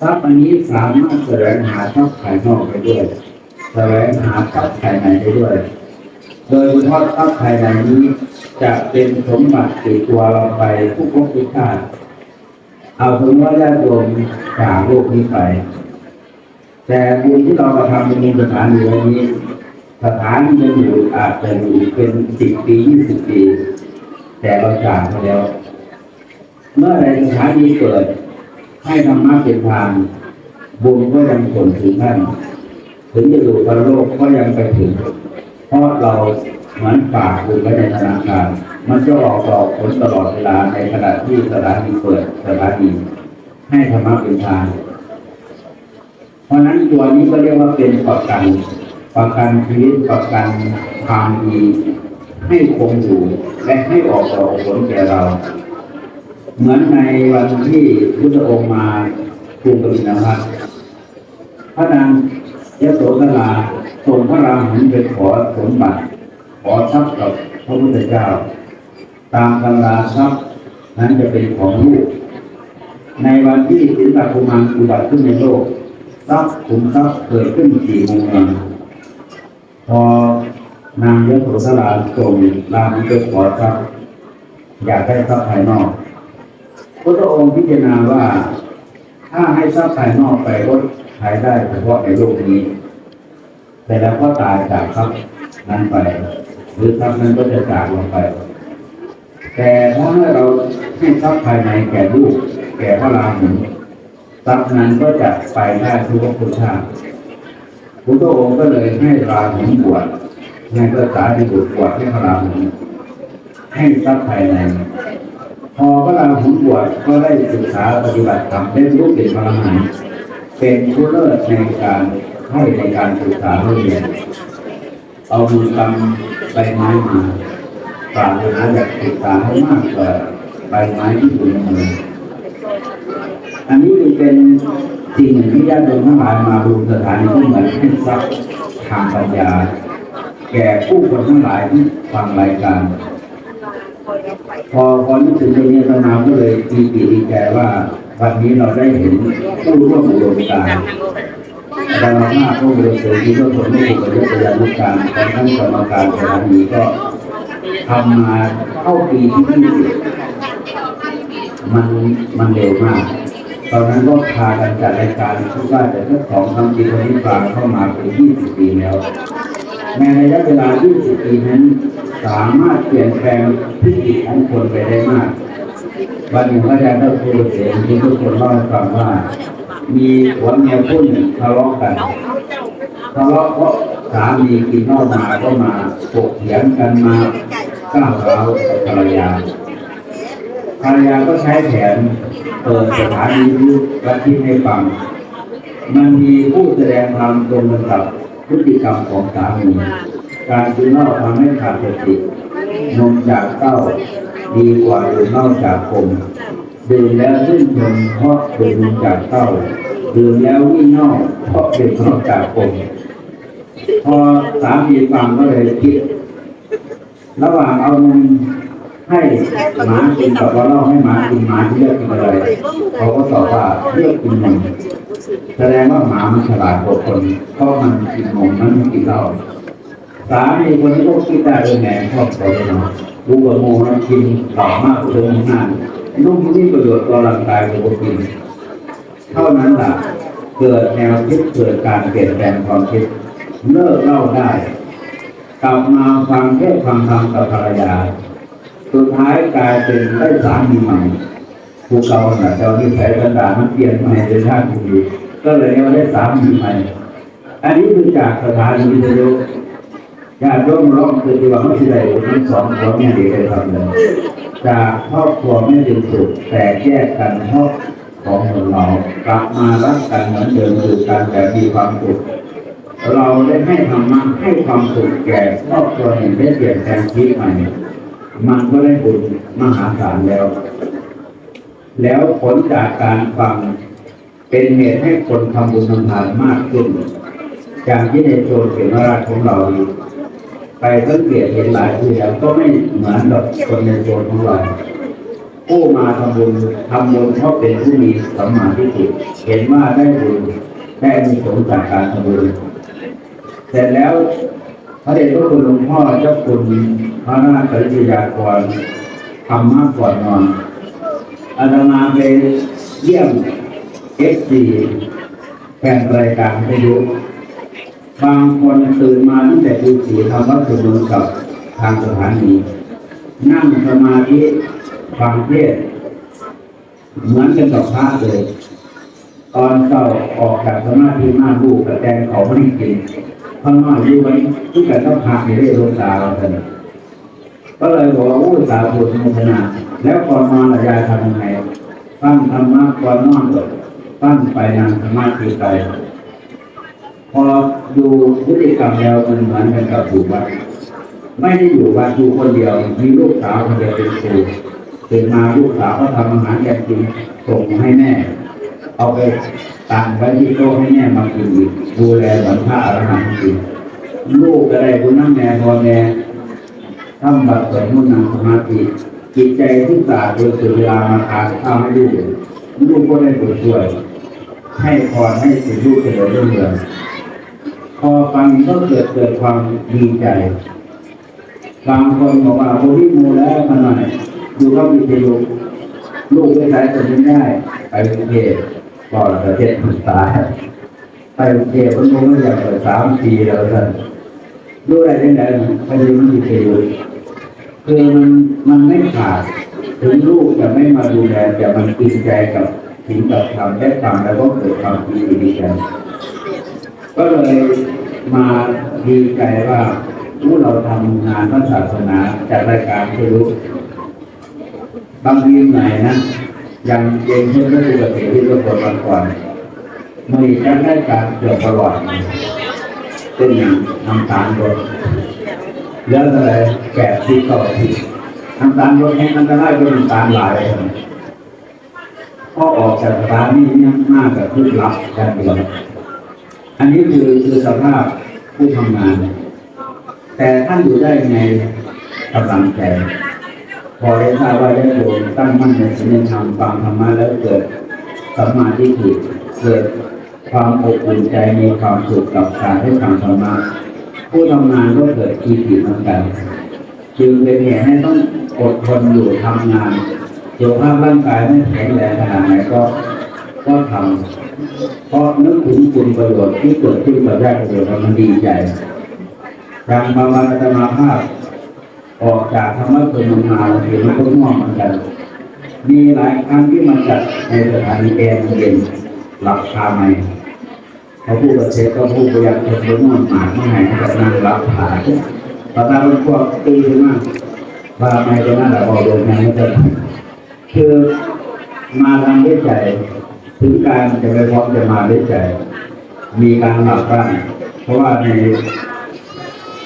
ทรัพย์อันนี้สามารถแสวงหาทรัพย์ภายนอกไปด้วย แสวงหาทรัพย์ภายในไปด้วย โดยเฉพาะทรัพย์ภายในนี้จะเป็นสมบัติติดตัวเราไปทุกภพทุกชาติเอาถึงว่าญาติโยมจากโลกนี้ไป แต่บุญที่เรากระทำในสถานีวันนี้ สถานียังอยู่อาจจะอยู่เป็นสิบปียี่สิบปี แต่เราจากไปแล้ว เมื่อไรสถานีเกิด ให้ธรรมะเป็นทางบุญก็ยังส่งถึงท่านถึงจะอยู่บนโลกก็ยังไปถึง เพราะเราเหมือนฝากบุญไว้ในธนาคาร มันจะออกดอกผลตลอดเวลาในขณะที่สถานีเปิดสถานีให้ธรรมะเป็นทาง เพราะฉะนั้นตัวนี้ก็เรียกว่าเป็นประกันประกันชีวิตประกันความดีให้คงอยู่และให้ออกดอกผลแก่เรา เหมือนในวันที่พุทธองค์มากรุงกบิลพัทพระนางยโสธราส่งพระราหุลไปขอสมบัติ ขอทรัพย์กับพระพุทธเจ้า ตามตำราทรัพย์นั้นจะเป็นของลูก ในวันที่สินตกุมารอุบัติขึ้นในโลกทรัพย์ขุมทรัพย์เกิดขึ้นสี่โมงเองพอนางยโสธราส่งรามไปขอทรัพย์อยากได้ทรัพย์ภายนอก พระองค์พิจารณาว่า ถ้าให้ทรัพย์ภายนอกไปก็ใช้ได้เฉพาะในโลกนี้ แต่แล้วก็ตายจากทรัพย์นั้นไป หรือทรัพย์นั้นก็จะจากลงไป แต่ถ้าเราให้ทรัพย์ภายในแก่ลูก แก่พระราหุลทรัพย์นั้นก็จะไปได้ทุกภพชาติพระองค์ก็เลยให้ราหุลบวชให้พระสารีบุตรบวชให้พระราหุลให้ทรัพย์ภายใน พอพระราหุลบวชก็ได้ศึกษาปฏิบัติธรรมได้รู้เป็นพลังงาเป็นผู้เลิศในการให้ในการศึกษาเรียน เอามือกำใบไม้มาปรารถนาอยากศึกษาให้มากกว่าใบไม้ที่อยู่ในมืออันนี้เป็นสิ่งหนึ่งที่ญาติโยมทั้งหลายมาดูสถานีก็เหมือนให้ทรัพย์ทางปัญญา แก่ผู้คนทั้งหลายที่ฟังรายการ พอพอนึกถึงตรงนี้เรานาก็เลยดีดีดีใจว่าวันนี้เราได้เห็นผู้ร่วมอุดมการณ์เราหน้าผู้บริสุทธิ์ที่ก็ผลไม่ถูกประโยชน์ประโยชน์การของท่านกรรมการสถานีก็ทำมาเข้าปีที่ยี่สิบมันมันเร็วมากตอนนั้นก็พากันจัดรายการคิดว่าจะเจ้าของทำปีคนนี้กางเข้ามาเป็นยี่สิบปีแล้วในระยะเวลา20ปีนั้น สามารถเปลี่ยนแปลงพฤติกรรมของคนไปได้มากวันหนึ่งพระอาจารย์ได้พูดเสียงที่ทุกคนเล่าให้ฟังว่า มีหัวเมียคู่หนึ่งทะเลาะกันทะเลาะเพราะสามีกินเหล้ามาก็มาปกเถียงกันมาก้าวร้าวภรรยาภรรยาก็ใช้แผนเปิดสถานีวิทยุและที่ให้ฟัง มันมีผู้แสดงความตรงกันกับพฤติกรรมของสามี การกินเหล้าทำให้ขาดสตินมจากเต้าดีกว่าดื่มเหล้าจากกลมดื่มแล้วชื่นชมเพราะดื่มนมจากเต้าดื่มแล้ววิ่งนอกเพราะดื่มเหล้าจากกลมพอสามีฟังก็เลยคิด ระหว่างเอานมให้หมากินกับเอาเหล้าให้หมากินหมาที่เลือกกินอะไรเขาก็ตอบว่าเลือกกินนมแสดงว่าหมามันฉลาดกว่าคนเพราะมันกินนมมันไม่กินเหล้า สามีคนนี้ก็คิดได้เลยไงชอบเขาเนาะรู้ว่าโมมันกินเหล้ามากกว่าเดิมนานลูกที่ประโยชน์ต่อร่างกายของกิน เท่านั้นล่ะเกิดแนวคิดเกิดการเปลี่ยนแปลงความคิดเลิกเล่าได้ กลับมาฟังเทศฟังธรรมกับภรรยา สุดท้ายกลายเป็นได้สามีใหม่ผู้เก่าน่ะเจ้าที่ใช้บรรดามันเปลี่ยนใหม่เป็นชาติดีก็เลยเรียกว่าได้สามีใหม่ อันนี้คือจากสถานีวิทยุ ญาติโยมร้องคือที่ว่าไม่ใช่ได้ทั้งสองผัวเมียเดียวกันทำเลยจากครอบครัวไม่เป็นสุขแต่แยกกันเพราะของเรากลับมารักกันเหมือนเดิมอยู่กันแต่มีความสุขเราได้ให้ธรรมะให้ความสุขแก่ครอบครัวหนึ่งได้เปลี่ยนแปลงชีวิตใหม่มันก็ได้บุญมหาศาลแล้ว แล้วผลจากการฟังเป็นเหตุให้คนทำบุญทำทานมากขึ้นอย่างที่ในโจรเขมราชของเรา ไปสังเกตเห็นหลายทีแล้วก็ไม่เหมือนกับคนในโจรของเราผู้มาทำบุญทำบุญเพราะเป็นผู้มีสัมมาทิฏฐิเห็นว่าได้บุญได้มีผลจากการทำบุญเสร็จแล้วพระเดชพระคุณหลวงพ่อเจ้าคุณพระนาถปริยากรทำมากก่อนนอนอาตมาไปเยี่ยมเอฟซีแฟนรายการไปดู บางคนตื่นมาตั้งแต่ตีสี่ทำวัดสวดมนต์กับทางสถานีนั่งสมาธิฟังเทศเหมือนกันกับพระเลย ตอนเช้าออกจากสมาธิมาลูกกระแตงเขาไม่ได้กินข้างนอกอยู่ไว้ที่กันต้องพักในเรื่องโลกาเราเลยก็เลยบอกว่าโอ้สาธุสมุทนาแล้วก่อนนอนระยาทำยังไงตั้งธรรมะก่อนนอนก็ตั้งไปนานสมาธิไป พอดูพฤติกรรมแล้วมันเหมือนกันกับอยู่วัดไม่ได้อยู่วัดอยู่คนเดียวมีลูกสาวคนเดียวเป็นครูตื่นมาลูกสาวก็ทำอาหารแกกินส่งให้แม่ เอาไปตั้งไว้ที่โต๊ะให้แม่มากินอีกดูแลเหมือนพระอรหันต์กินลูกก็ได้คุณนั่งแม่พอแม่ทำบัตรสวดมนต์นั่งสมาธิจิตใจที่สาดโดยสุดเวลามาทานข้าวให้ลูกลูกก็ได้บุญช่วย ให้พรให้สิ่งลูกเจริญรุ่งเรือง พอฟังก็เกิดเกิดความดีใจ บางคนบอกว่าโอ้ยมูแล้วมาหน่อยดูเขามีประโยชน์ลูกไม่ใช้ตัวนี้ได้ ไปกรุงเทพก็ประเทศภาษาไปกรุงเทพมันคงไม่อยากเปิดสามปีแล้วท่านดูอะไรได้ไหนไปดูมันมีประโยชน์คือมันมันไม่ขาดถึงลูกจะไม่มาดูแลแต่มันกินใจกับสิ่งกับทำได้ฟังแล้วก็เกิดความดีดีใจ ก็เลยมาดีใจว่าผู้เราทำงานพระศาสนาจากรายการที่รู้ บางทีไหนนะยังเองเช่นพระสุรเสที่เราคนมาก่อนมีการได้การเกือบตลอดเป็นอย่างน้ำตาลรถแล้วอะไรแก่ที่ต่อที่น้ำตาลรถแห้งอันตรายด้วยน้ำตาลหลายพอออกจากร้านนี้เนี่ยมากกับที่รับการเดีย อันนี้คือคือสภาพผู้ทำงาน แต่ท่านอยู่ได้ไงกำลังใจพอได้ทราบว่าได้โยมตั้งมั่นในศีลธรรมฟังธรรมะแล้วเกิดสัมมาทิฏฐิเกิดความอบอุ่นใจมีความสุขกับการให้ฟังธรรมะผู้ทำงานก็เกิดทีติเหมือนกันจึงเป็นเหตุให้ต้องอดทนอยู่ทำงานสุขภาพร่างกายไม่แข็งแรงขนาดไหนก็ก็ทำ เพราะนึกถึงคุณประโยชน์ที่เกิดขึ้นกับแรกประโยชน์มันดีใจการภาวนาธรรมภาพ ออกจากธรรมะเป็นมันมาเห็นมันก็ง่วงเหมือนกันมีหลายครั้งที่มันจัดในสถานีแอร์เย็นหลับคาใหม่เขาพูดกับเชฟก็พูดพยายามจะเพิ่มมันหมากไม่ให้กับนางรับผ่าตอนนั้นพวกตีมากว่าไม่จะน่าจะบอกโดนงานจะคือมาทำด้วยใจ ถึงการจะไปพร้อมจะมาด้วยใจ มีการหลับบ้างเพราะว่าใน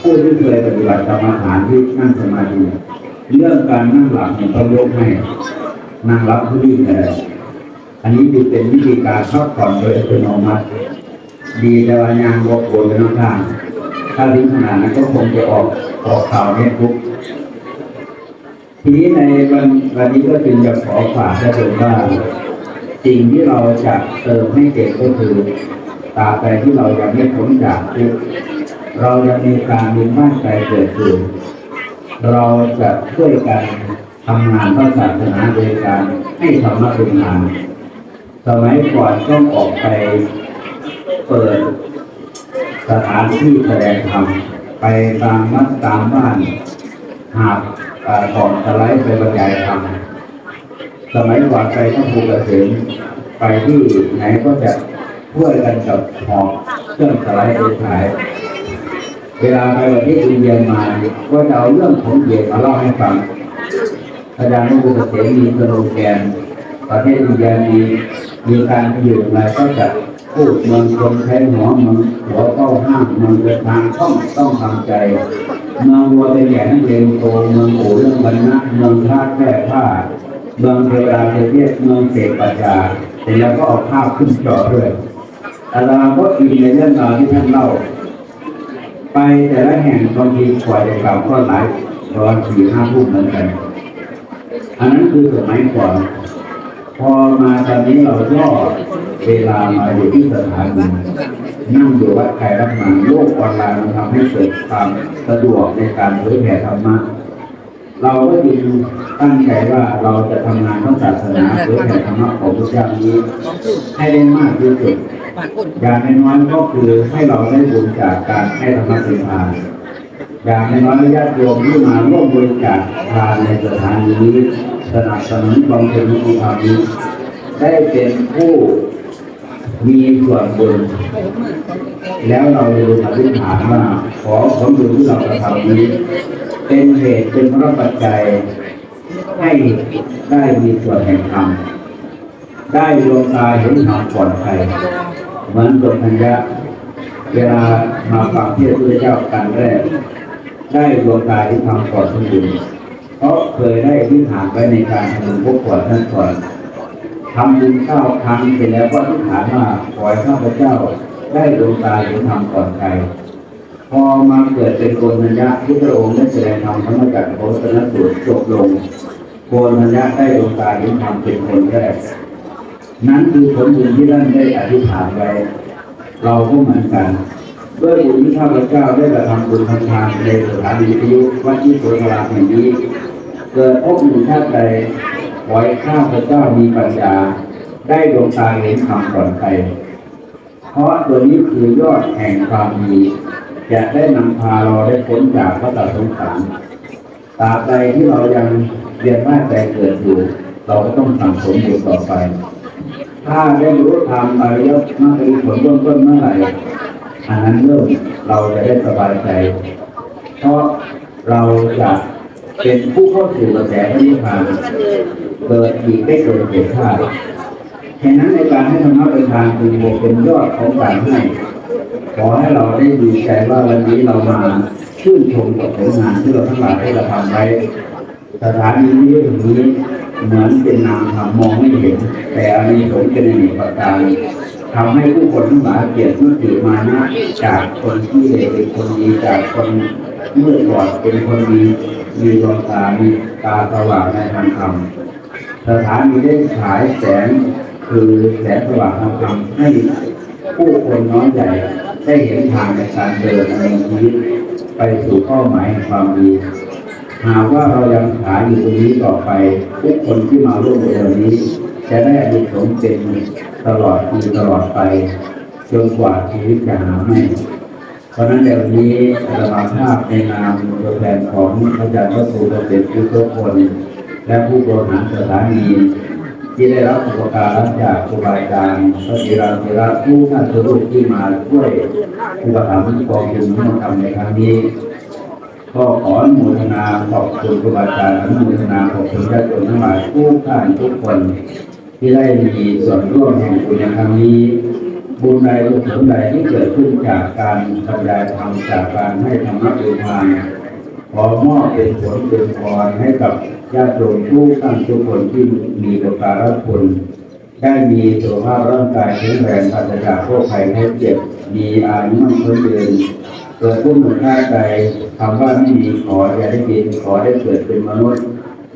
ผู้ที่เคยปฏิบัติกรรมฐานที่นั่งสมาธิเรื่องการนั่งหลับเนี่ยต้องยกให้นั่งหลับผู้ดีเลยอันนี้คือเป็นวิธีการพักผ่อนโดยอัตโนมัติ ดีแต่ว่ายางวกโวยไปข้างถ้าถึงขนาดนั้นก็คงจะออกออกข่าวเนี่ยทุกทีนี้ในวันวันนี้ก็จึงจะขอฝากได้เลยว่า สิ่งที่เราจะเติมให้เด็กก็คือตาบใดที่เรายังไม่พ้นจากทุกเรายังมีการมีบ้านใจเกิดขึ้นเราจะช่วยกันทำงานพระศาสนาโดยการให้ธรรมะเป็นงานสมัยก่อนต้องออกไปเปิดสถานที่แสดงธรรมไปตามวัดตามบ้านหาบเอ่อถอดสไลด์ไปบรรยายธรรม สมัยก่อนไปต้องภูกระเสมไปที่ไหนก็จะช่วยกันกับหอบเครื่องสไลด์ไปขาย เวลาไปประเทศอินเดียมาก็จะเอาเรื่องของเหตุมาเล่าให้ฟังอาจารย์นุภูกระเสมมีสโลแกนประเทศอินเดียมีมีการอยู่อะไรก็จะพูดเมืองคนใช้หัวเมืองหัวเข้าห้างเมืองเดินทางต้องต้องทำใจเมืองวัวเป็นแหนเรียนโตเมืองโอเรื่องบรรณะเมืองท่าแก้ผ้า เมืองเทวดาจะเทเทศเมืองเสกปัญญาเสร็จแล้วก็เอาภาพขึ้นจอด้วยอาจารย์ก็อินในเรื่องราวที่ท่านเล่า ไปแต่ละแห่งบางทีกว่าจะกลับก็หลายประมาณสี่ห้าทุ่มเหมือนกันอันนั้นคือสมัยก่อน พอมาตอนนี้เราย่อเวลามาอยู่ที่สถานีนั่งอยู่วัดไทยรับมาโลกออนไลน์มันทำให้เกิดความสะดวกในการเผยแผ่ธรรมะ เราก็จึงตั้งใจว่าเราจะทำงานพระศาสนาเผยแผ่ธรรมะของพระเจ้านี้ ให้ได้มากที่สุดอย่างน้อยก็คือให้เราได้บุญจากการให้ธรรมะเป็นทานอย่างน้อยญาติโยมที่มาร่วมบริจาคทานในสถานีนี้สนับสนุนกองทุนของเรานี้ ได้เป็นผู้มีส่วนบุญแล้วเราจะอธิษฐานว่าขอผลบุญที่เรากระทำนี้ เป็นเหตุเป็นพระปัจจัย ให้ได้มีส่วนแห่งธรรมได้ดวงตาเห็นธรรมก่อนใครเหมือนตัวพัญญะเวลามาฟังเทศน์พระเจ้าการแรก ได้ดวงตาที่ทำก่อนคนอื่นเพราะเคยได้ที่ฐานไว้ในการทำบุญพวกก่อนท่านก่อนทำบุญเก้าครั้งเสร็จแล้วก็ที่ฐานว่าขอให้ข้าพเจ้าได้ดวงตาเห็นธรรมก่อนใคร พอมาเกิดเป็นโกนัญญะที่พระองค์ได้แสดงธรรมธรรมจักรโพสนสูตรจบลงโกนัญญะได้ดวงตาเห็นธรรมเป็นคนแรก นั้นคือผลบุญที่ท่านได้อธิษฐานไว้เราก็เหมือนกันด้วยบุญที่ข้าพเจ้าได้กระทำบุญทำทานในสถานีวิทยุวัดที่โสธราแห่งนี้เกิดพบหนึ่งชาติใดขอให้ข้าพเจ้ามีปัญญาได้ดวงตาเห็นธรรมก่อนใครเพราะตัวนี้คือยอดแห่งความดี จะได้นำพาเราได้พ้นจากพระตาสงสารตราบใดที่เรายังเรียนว่าใจเกิดอยู่ เราก็ต้องสั่งสมอยู่ต่อไป ถ้าได้รู้ธรรมอริยมรรคผลเบื้องต้นเมื่อไหร่อันนั้นเริ่มเราจะได้สบายใจ เพราะเราจะเป็นผู้เข้าสู่กระแสพระนิพพานเกิดอีกได้เกิดเกิดชาติฉะนั้นในการให้ธรรมะเป็นทางคือเป็นยอดของการให้ ขอให้เราได้ดีใจว่าวันนี้เรามาชื่นชมกับผลงานที่เราทั้งหลายได้กระทำไว้สถานีนี้อย่งนี้เหมือนเป็นนามธรรมมองไม่เห็น แต่อันนี้สงส์เป็นอเนกประการทำให้ผู้คนทั้งหลายเปลี่ยนเมื่อถือมานะจากคนที่เลวเป็นคนดีจากคนเมื่อก่อนเป็นคนดีมีดวงตามีตาสว่างในทางธรรมสถานีได้ฉายแสงคือแสงสว่างทางธรรมให้ผู้คนน้อยใหญ่ ได้เห็นทางในการเดินในชีวิตไปสู่เป้าหมายแห่งความดี หากว่าเรายังขายอยู่ตรงนี้ต่อไป ทุกคนที่มาร่วมในวันนี้ จะได้อายุสมเป็นตลอดปีตลอดไปจนกว่าชีวิตจะหาไม่เพราะนั้นในวันนี้อาตมาภาพในนามตัวแทนของพระอาจารย์พระครูเกษตรทุกคน และผู้บริหารสถานี ที่ได้รับอุปการะจากครูบาอาจารย์พระศิราธิราชผู้ท่านทุกที่มาช่วยอุปถัมภ์กองทุนที่มาทำในครั้งนี้ก็ขออนุโมทนาขอบคุณครูบาอาจารย์อนุโมทนาขอบคุณญาติโยมทั้งหลายทุกท่านทุกคน ที่ได้มีส่วนร่วมแห่งบุญในครั้งนี้ บุญใดบุญผลใดที่เกิดขึ้นจากการบรรยายธรรมจากการให้ธรรมะเป็นทาน ขอมอบเป็นผลเป็นพรให้กับญาติโยมทุกท่านทุกคนที่มีอุปการะคุณได้มีสุขภาพร่างกายแข็งแรงปราศจากโรคภัยไข้เจ็บมีอายุมั่นคงยืนเกิดผู้หนุนท่าใจคำว่าไม่มีขออย่าได้กินขอได้เกิดเป็นมนุษย์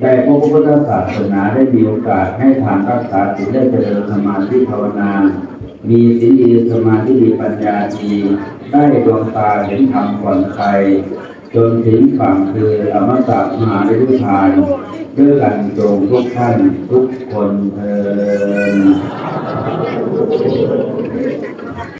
ได้พบพระพุทธศาสนาได้มีโอกาสให้ทานรักษาศีลได้เจริญสมาธิภาวนา มีศีลดีสมาธิดีปัญญาดีได้ดวงตาเห็นธรรมก่อนใคร จนถึงฝั่งคืออรรมาสตร์มหาวิทยาลัยด้วยกันจงทุกท่านทุกคนเทอ